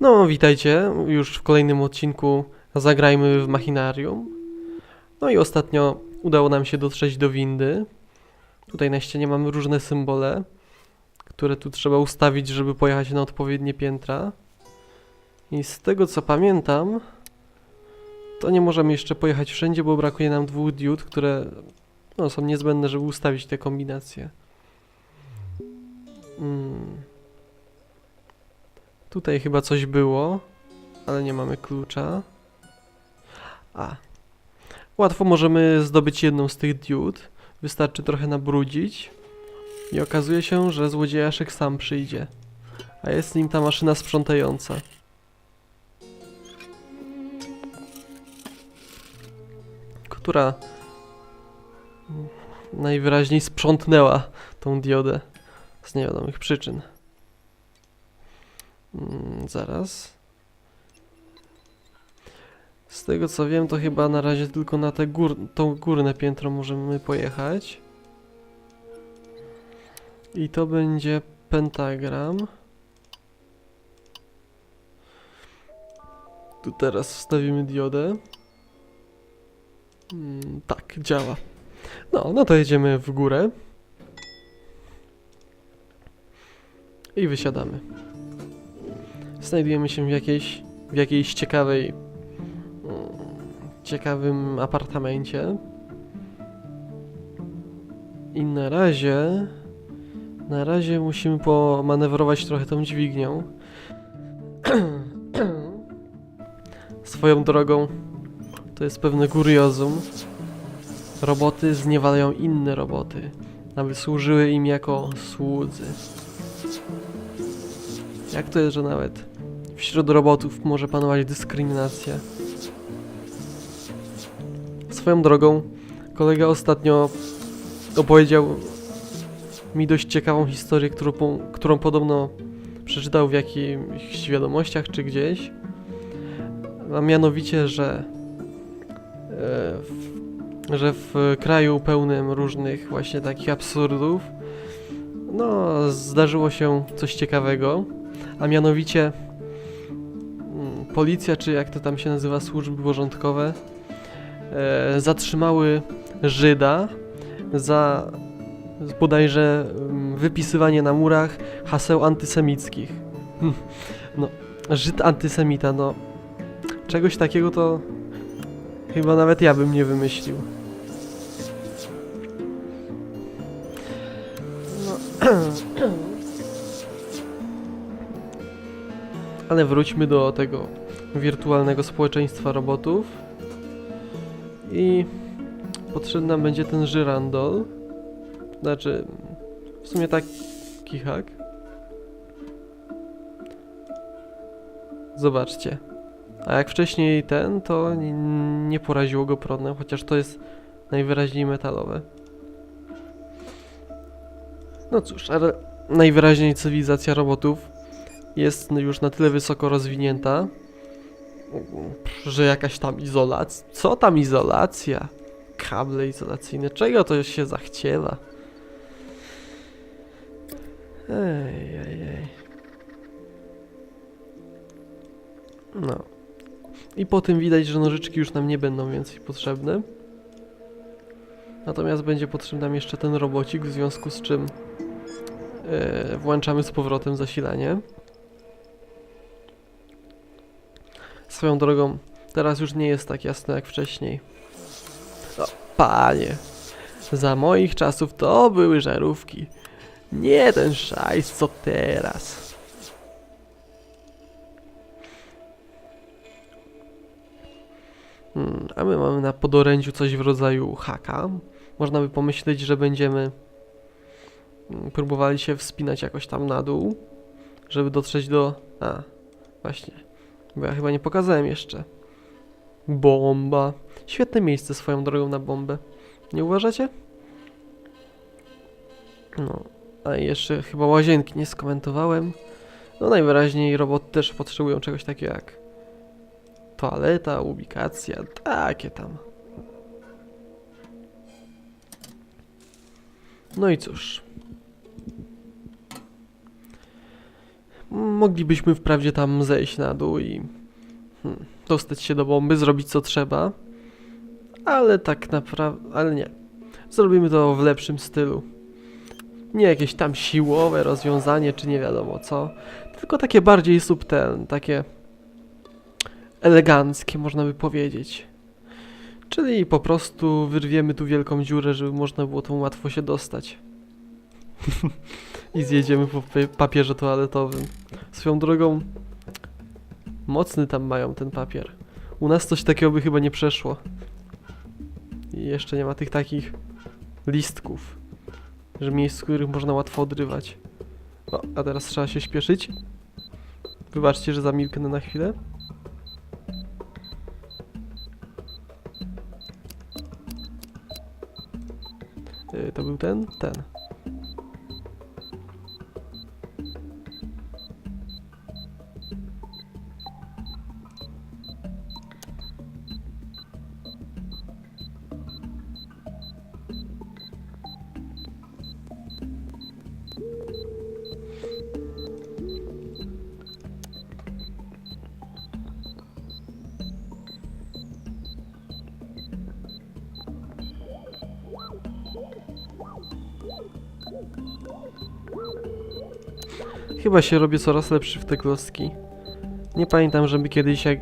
No, witajcie już w kolejnym odcinku Zagrajmy w Machinarium. No i ostatnio udało nam się dotrzeć do windy. Tutaj na ścianie mamy różne symbole, które tu trzeba ustawić, żeby pojechać na odpowiednie piętra. I z tego co pamiętam, to nie możemy jeszcze pojechać wszędzie, bo brakuje nam dwóch diod, które no, są niezbędne, żeby ustawić te kombinacje. Mm. Tutaj chyba coś było, ale nie mamy klucza. A. Łatwo możemy zdobyć jedną z tych diod. Wystarczy trochę nabrudzić. I okazuje się, że złodziejaszek sam przyjdzie. A jest nim ta maszyna sprzątająca. Która najwyraźniej sprzątnęła tą diodę z niewiadomych przyczyn. Mm, zaraz. Z tego co wiem, to chyba na razie tylko na te gór to górne piętro możemy pojechać. I to będzie pentagram. Tu teraz wstawimy diodę. Mm, tak, działa. No, no to jedziemy w górę. I wysiadamy. Znajdujemy się w jakiejś, w jakiejś ciekawej, mm, ciekawym apartamencie. I na razie, na razie musimy pomanewrować trochę tą dźwignią. Swoją drogą, to jest pewne kuriozum. Roboty zniewalają inne roboty, aby służyły im jako słudzy. Jak to jest, że nawet wśród robotów może panować dyskryminacja? Swoją drogą, kolega ostatnio opowiedział mi dość ciekawą historię, którą, którą podobno przeczytał w jakichś wiadomościach czy gdzieś. A mianowicie, że, e, w, że w kraju pełnym różnych właśnie takich absurdów, no, zdarzyło się coś ciekawego a mianowicie policja, czy jak to tam się nazywa, służby porządkowe, e, zatrzymały Żyda za bodajże mm, wypisywanie na murach haseł antysemickich. No, Żyd antysemita, no czegoś takiego to chyba nawet ja bym nie wymyślił. No. Ale wróćmy do tego wirtualnego społeczeństwa robotów. I potrzebny nam będzie ten żyrandol. Znaczy, w sumie taki hak. Zobaczcie. A jak wcześniej ten, to nie, poraziło go prądem, chociaż to jest najwyraźniej metalowe. No cóż, ale najwyraźniej cywilizacja robotów jest już na tyle wysoko rozwinięta, że jakaś tam izolacja. Co tam izolacja? Kable izolacyjne. Czego to się zachciewa? Ej, ej, ej. No. I po tym widać, że nożyczki już nam nie będą więcej potrzebne. Natomiast będzie potrzebny nam jeszcze ten robocik, w związku z czym e, włączamy z powrotem zasilanie. Swoją drogą, teraz już nie jest tak jasno jak wcześniej. O, panie, za moich czasów to były żarówki. Nie ten szajs, co teraz. Hmm, a my mamy na podorędziu coś w rodzaju haka. Można by pomyśleć, że będziemy mm, próbowali się wspinać jakoś tam na dół, żeby dotrzeć do... A, właśnie. Bo ja chyba nie pokazałem jeszcze. Bomba. Świetne miejsce swoją drogą na bombę. Nie uważacie? No, a jeszcze chyba łazienki nie skomentowałem. No najwyraźniej roboty też potrzebują czegoś takiego jak toaleta, ubikacja, takie tam. No i cóż. Moglibyśmy wprawdzie tam zejść na dół i hmm, dostać się do bomby, zrobić co trzeba, ale tak naprawdę, ale nie. Zrobimy to w lepszym stylu. Nie jakieś tam siłowe rozwiązanie, czy nie wiadomo co, tylko takie bardziej subtelne, takie eleganckie, można by powiedzieć. Czyli po prostu wyrwiemy tu wielką dziurę, żeby można było tą łatwo się dostać. I zjedziemy po pa- papierze toaletowym. Swoją drogą, mocny tam mają ten papier. U nas coś takiego by chyba nie przeszło. I jeszcze nie ma tych takich listków, że miejsc, z których można łatwo odrywać. O, a teraz trzeba się śpieszyć. Wybaczcie, że zamilknę na chwilę. Y, To był ten? Ten. Chyba się robię coraz lepszy w te klocki. Nie pamiętam, żeby kiedyś, jak,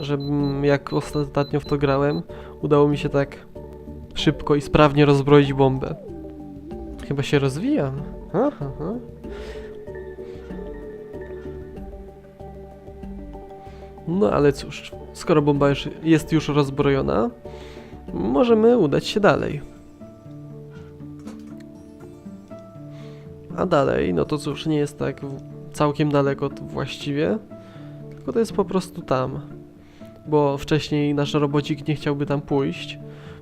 żebym jak ostatnio w to grałem, udało mi się tak szybko i sprawnie rozbroić bombę. Chyba się rozwijam. Aha, aha. No ale cóż, skoro bomba już jest już rozbrojona, możemy udać się dalej. A dalej, no to cóż, nie jest tak całkiem daleko właściwie, tylko to jest po prostu tam. Bo wcześniej nasz robocik nie chciałby tam pójść,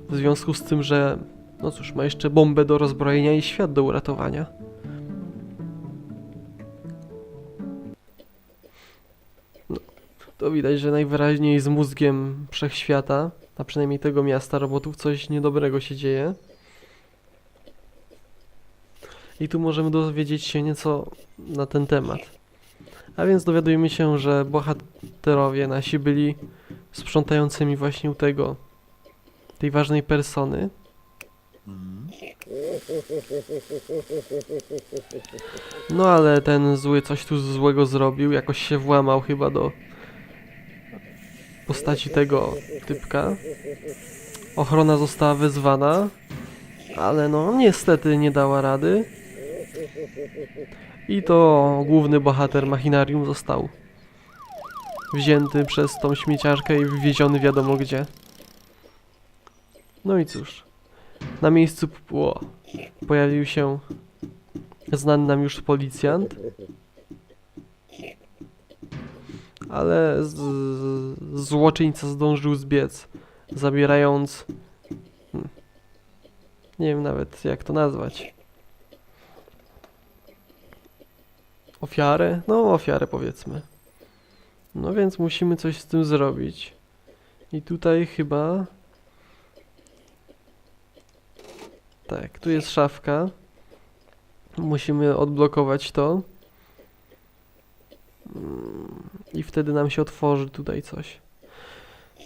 w związku z tym, że, no cóż, ma jeszcze bombę do rozbrojenia i świat do uratowania. No, to widać, że najwyraźniej z mózgiem wszechświata, a przynajmniej tego miasta robotów, coś niedobrego się dzieje. I tu możemy dowiedzieć się nieco na ten temat. A więc dowiadujemy się, że bohaterowie nasi byli sprzątającymi właśnie u tego, tej ważnej persony. No ale ten zły coś tu złego zrobił, jakoś się włamał chyba do postaci tego typka. Ochrona została wezwana, ale no niestety nie dała rady. I to główny bohater machinarium został wzięty przez tą śmieciarkę i wywieziony wiadomo gdzie. No i cóż, na miejscu o, pojawił się znany nam już policjant, ale z, złoczyńca zdążył zbiec, zabierając... hmm, Nie wiem nawet jak to nazwać. Ofiarę? No, ofiarę powiedzmy. No więc musimy coś z tym zrobić. I tutaj chyba. Tak, tu jest szafka. Musimy odblokować to. Mm, I wtedy nam się otworzy tutaj coś.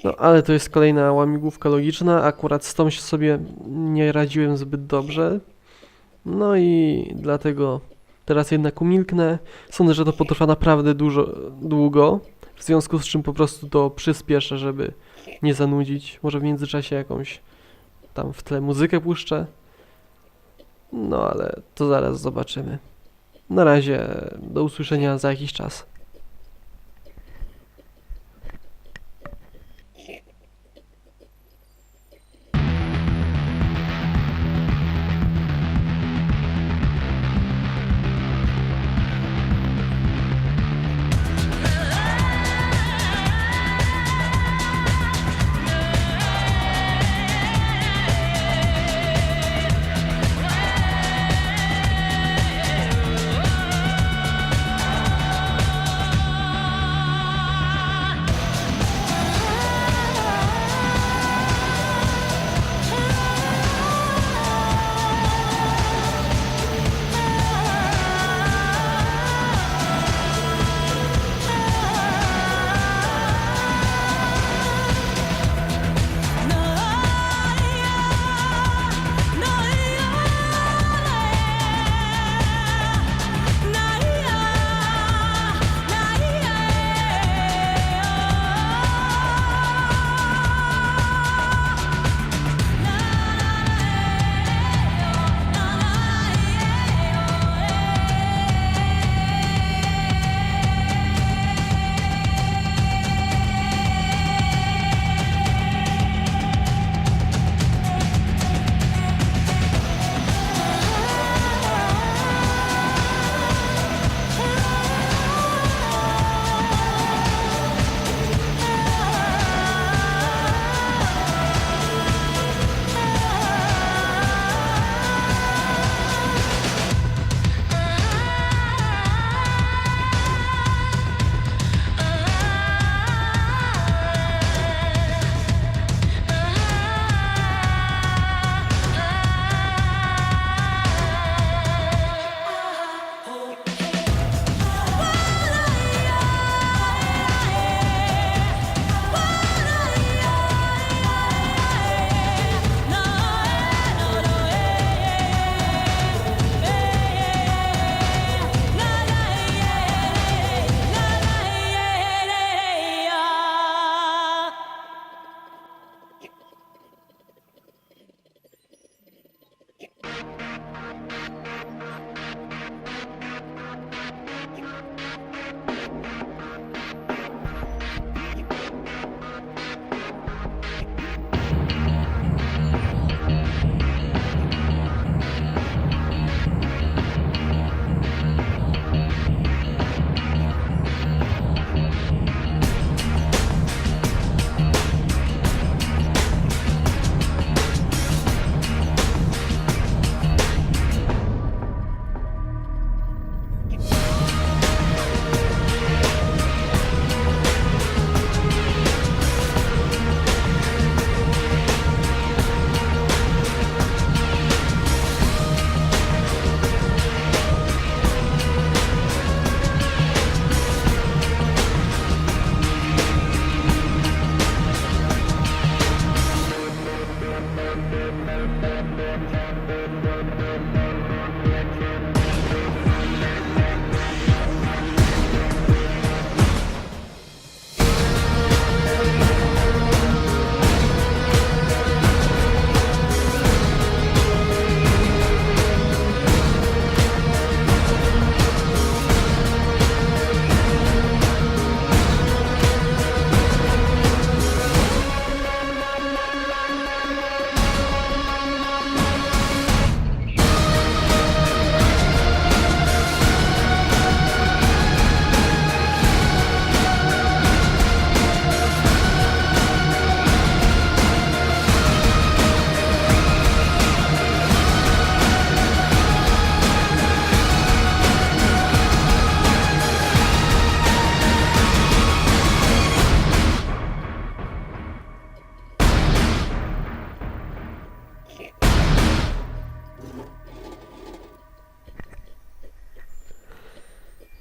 No, ale to jest kolejna łamigłówka logiczna. Akurat z tą się sobie nie radziłem zbyt dobrze. No i dlatego Teraz jednak umilknę. Sądzę, że to potrwa naprawdę dużo, długo. W związku z czym po prostu to przyspieszę, żeby nie zanudzić. Może w międzyczasie jakąś tam w tle muzykę puszczę. No ale to zaraz zobaczymy. Na razie do usłyszenia za jakiś czas.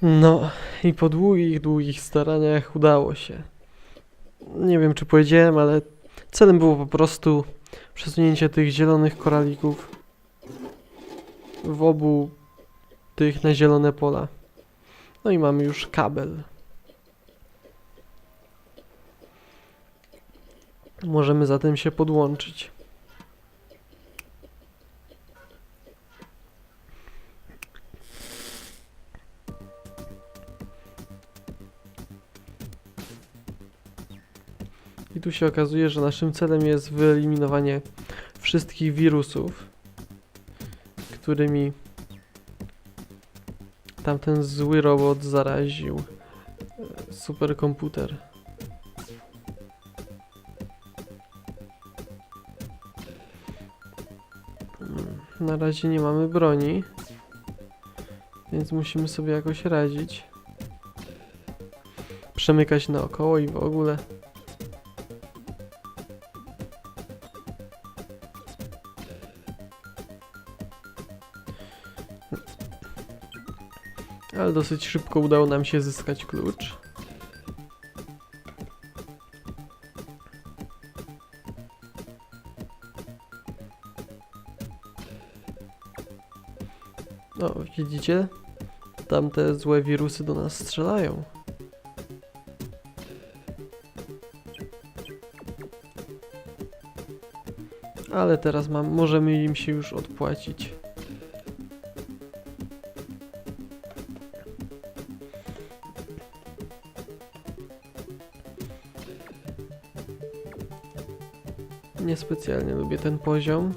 No i po długich, długich staraniach udało się. Nie wiem, czy powiedziałem, ale celem było po prostu przesunięcie tych zielonych koralików w obu tych na zielone pola. No i mamy już kabel. Możemy zatem się podłączyć. Tu się okazuje, że naszym celem jest wyeliminowanie wszystkich wirusów, którymi tamten zły robot zaraził e, superkomputer. Mm, Na razie nie mamy broni, więc musimy sobie jakoś radzić. Przemykać naokoło i w ogóle. Dosyć szybko udało nam się zyskać klucz. O, widzicie? Tamte złe wirusy do nas strzelają. Ale teraz mam, możemy im się już odpłacić. Niespecjalnie lubię ten poziom.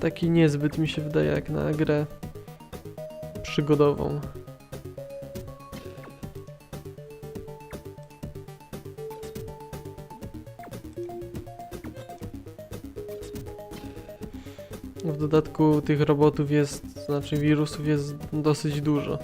Taki niezbyt mi się wydaje jak na grę przygodową. W dodatku tych robotów jest, znaczy wirusów jest dosyć dużo.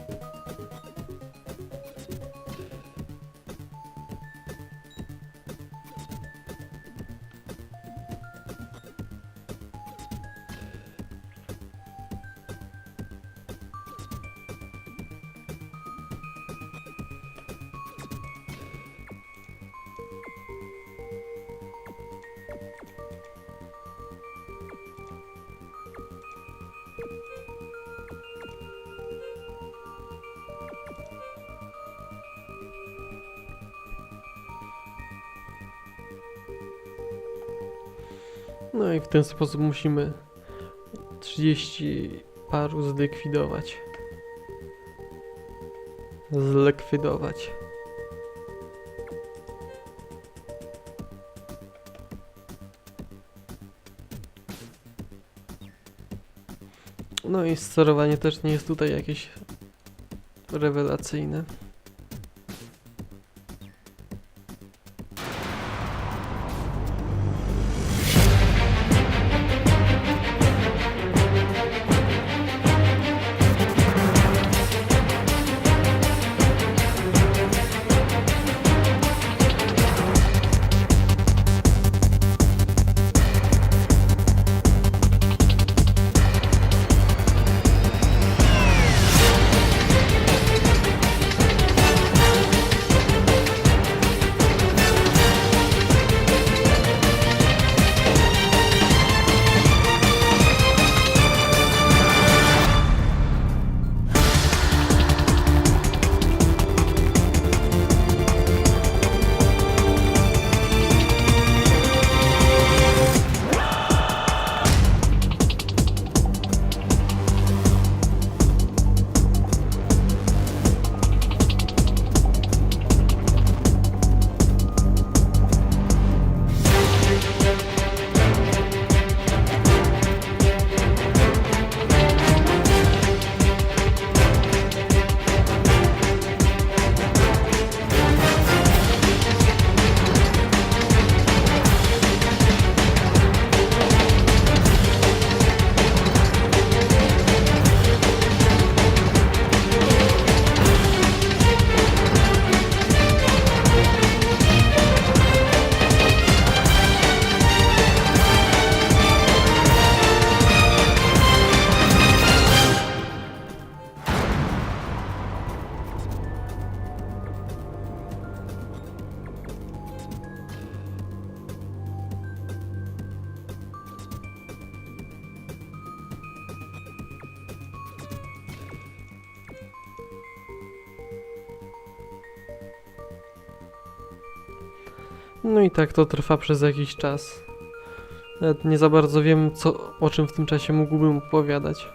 No i w ten sposób musimy 30 paru zlikwidować. Zlikwidować. No i sterowanie też nie jest tutaj jakieś rewelacyjne. No i tak to trwa przez jakiś czas. Nawet nie za bardzo wiem, co, o czym w tym czasie mógłbym opowiadać.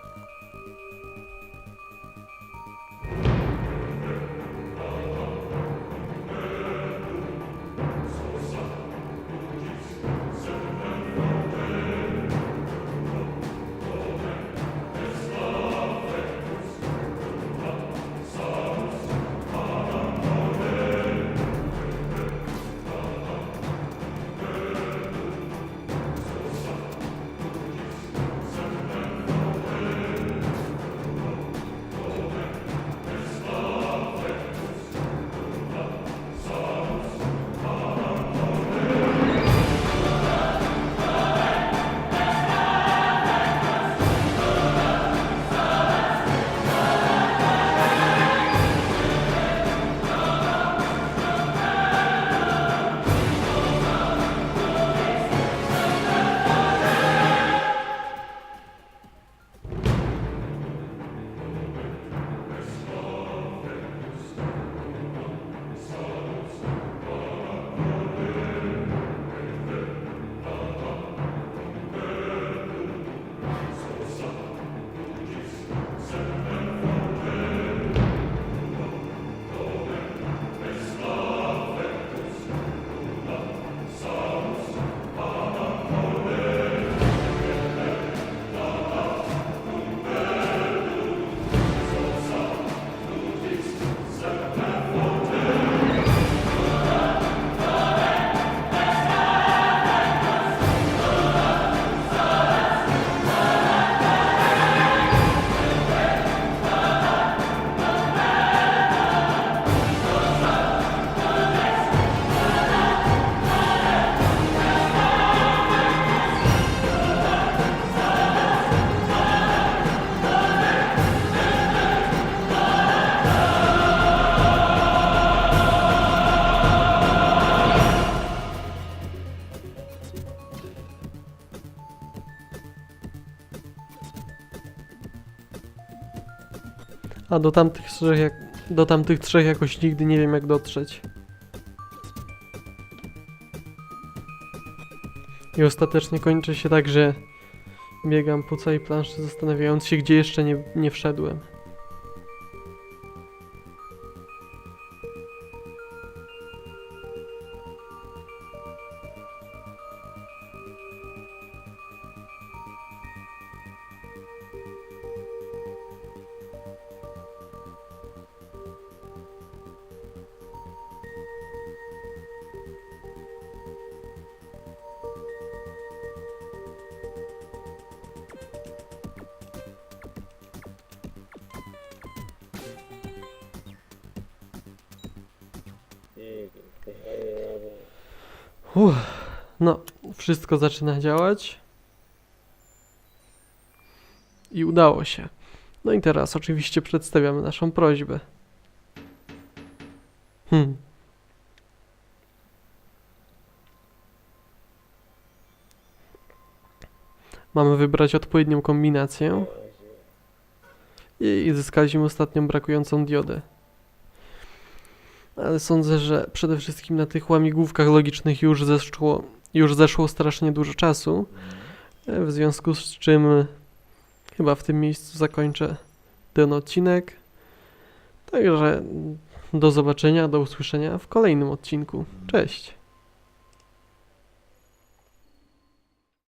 A do tamtych trzech, jak, do tamtych trzech jakoś nigdy nie wiem jak dotrzeć. I ostatecznie kończy się tak, że biegam po całej planszy zastanawiając się, gdzie jeszcze nie, nie wszedłem. Wszystko zaczyna działać. I udało się. No i teraz oczywiście przedstawiamy naszą prośbę. Hmm. Mamy wybrać odpowiednią kombinację. I, zyskaliśmy ostatnią brakującą diodę. Ale sądzę, że przede wszystkim na tych łamigłówkach logicznych już zeszło, już zeszło strasznie dużo czasu. e, W związku z czym chyba w tym miejscu zakończę ten odcinek. Także do zobaczenia, do usłyszenia w kolejnym odcinku. Cześć!